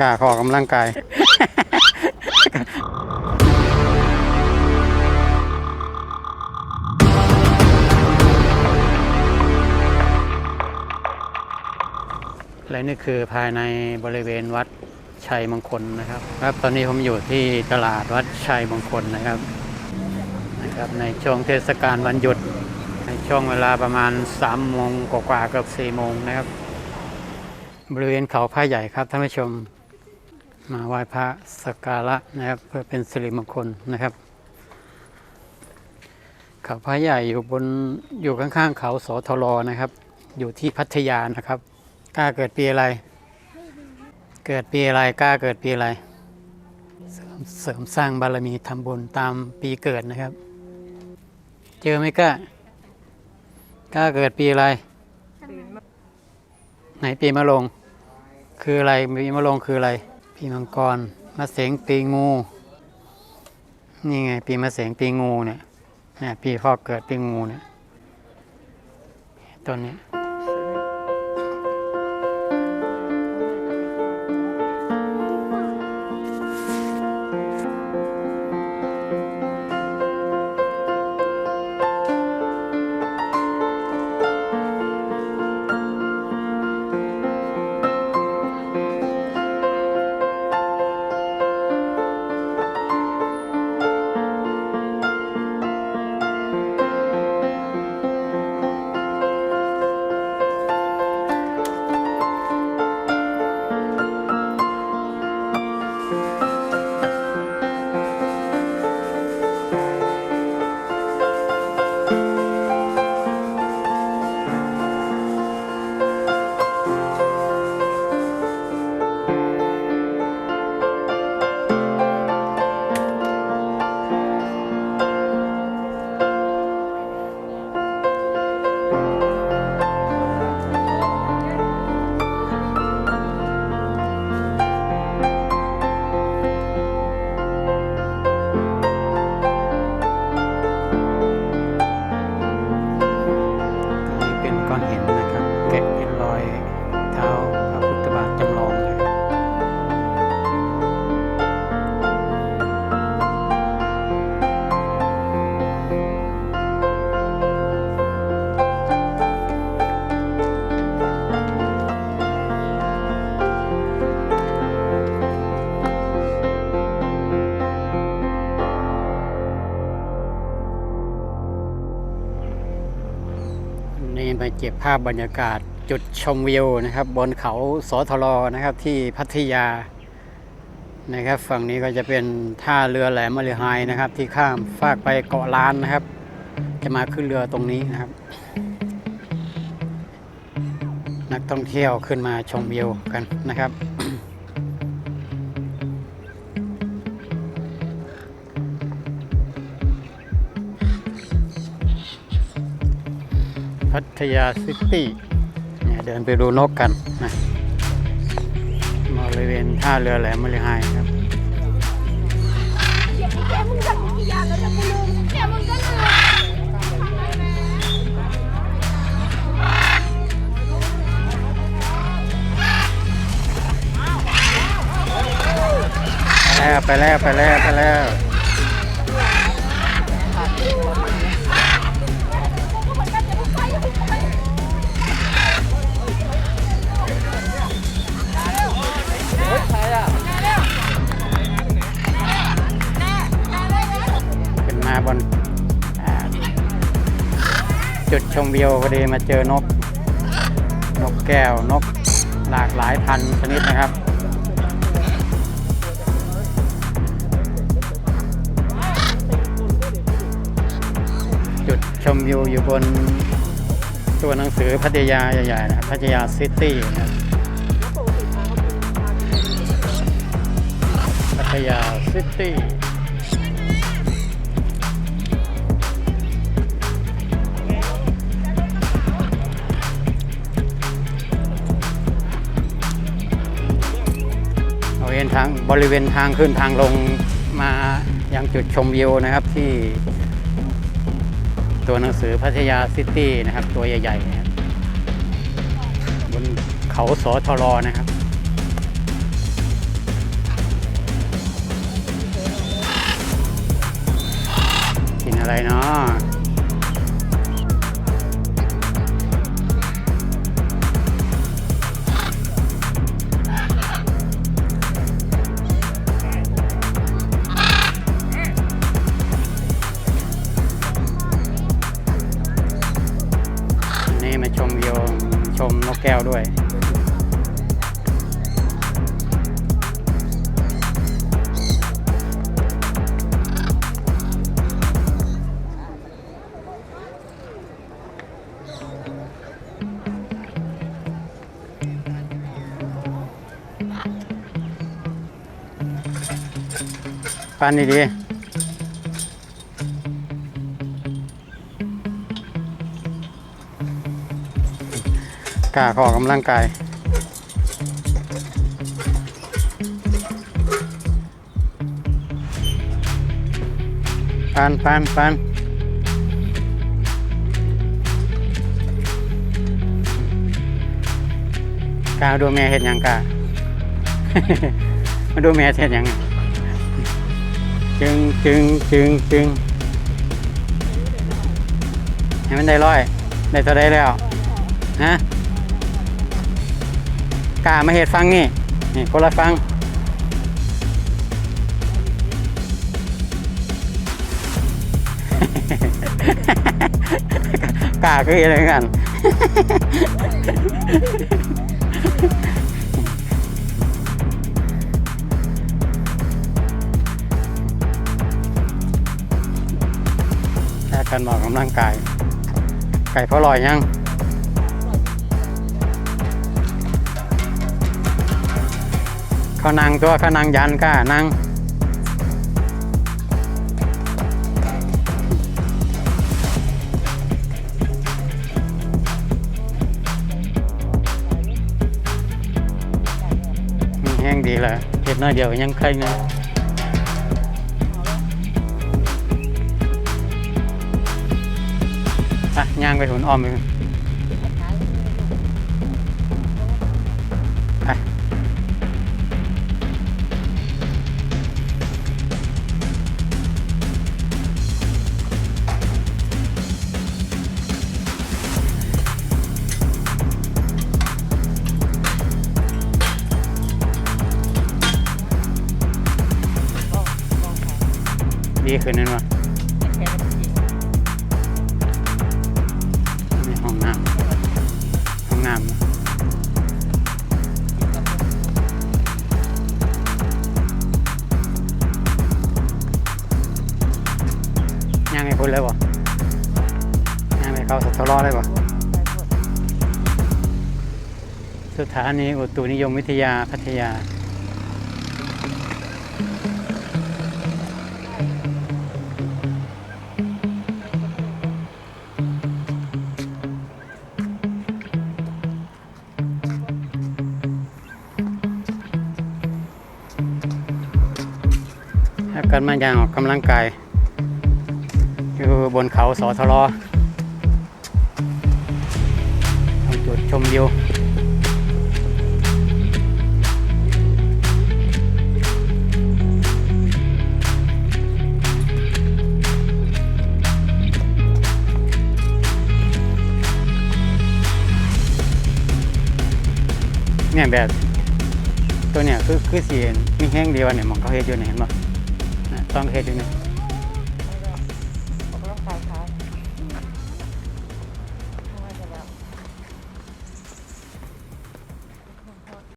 กล้าขออกกำลังกาย และนี่คือภายในบริเวณวัดชัยมงคลนะครับ ครับ ตอนนี้ผมอยู่ที่ตลาดวัดชัยมงคลนะครับนะครับ ในช่วงเทศกาลวันหยุด ในช่วงเวลาประมาณ3โมงกว่าๆเกือบ4โมงนะครับ บริเวณเขาพระใหญ่ครับท่านผู้ชม มาไหว้พระสักการะนะครับ เพื่อเป็นสิริมงคลนะครับ เขาพระใหญ่อยู่บนอยู่ข้างๆเขาสทรนะครับ อยู่ที่พัทยานะครับกล้าเกิดปีอะไร เกิดปีอะไรกล้าเกิดปีอะไร เสริมเสริมสร้างบารมีทำบุญตามปีเกิดนะครับ เจอไหมกล้ากล้าเกิดปีอะไรไหนปีมะลง คืออะไรปีมะลงคืออะไร ปีมังกรมะเสงปีงู นี่ไง ปีมะเสงปีงูเนี่ยเนี่ยปีพ่อเกิดปีงูเนี่ยต้นนี้ นี่มาเก็บภาพบรรยากาศจุดชมวิวนะครับ บนเขาสอทรนะครับที่พัทยานะครับ ฝั่งนี้ก็จะเป็นท่าเรือแหลมมะเรือไฮนะครับ ที่ข้ามฟากไปเกาะล้านนะครับ จะมาขึ้นเรือตรงนี้นะครับ นักท่องเที่ยวขึ้นมาชมวิวกันนะครับ พัทยาซิตี้เนี่ยเดินไปดูนกกันนะบริเวณท่าเรือแหลมมะเรือไฮครับไปแล้วไปแล้วไปแล้วไปแล้ว จุดชมวิวพอดีมาเจอนก นกแก้วนกหลากหลายพันธุ์ชนิดนะครับ จุดชมวิวอยู่บนตัวหนังสือพัทยาใหญ่ๆนะครับพัทยาซิตี้นะครับพัทยาซิตี้ ทางบริเวณทางขึ้นทางลงมายังจุดชมวิวนะครับที่ ตัวหนังสือพัทยาซิตี้นะครับ ตัวใหญ่ๆนะครับบนเขาสทรนะครับกินอะไรเนาะ ปันดีๆกล้าขออกกำลังกายปันปันปันกล้าดูแม่เห็นยังกล้ามาดูแม่เห็นยัง จึงจึงจึงจึงให้มันได้ร้อย ได้เท่าได้แล้วฮะกล้ามาเห็ดฟังนี่ นี่คนละฟังกล้าคืออะไรกัน การออกกำลังกาย ไก่พอลอยยังเขานั่งตัวเขานั่งยันก้านั่งมันแห้งดีลยเห็ดน้อยเดียวยังใครนะ อะย่างไปหุ่นอ้อมไปไปดีขึ้นนั่นวะ ย่างให้พุ่นเลยบ่ย่างให้เขาสตอรอเลยบ่สถานีอุตุนิยมวิทยาพัทยาถ้ากันมาอย่างออกกำลังกาย บนเขาสอทรอทำจุดชมวิวเนี่ยแบบตัวเนี่ยคือคือสีมีแห้งเดียวเนี่ยมองเขาเฮ็ดอยู่เนี่ยเห็นป่ะต้องเฮ็ดอยู่เนี่ย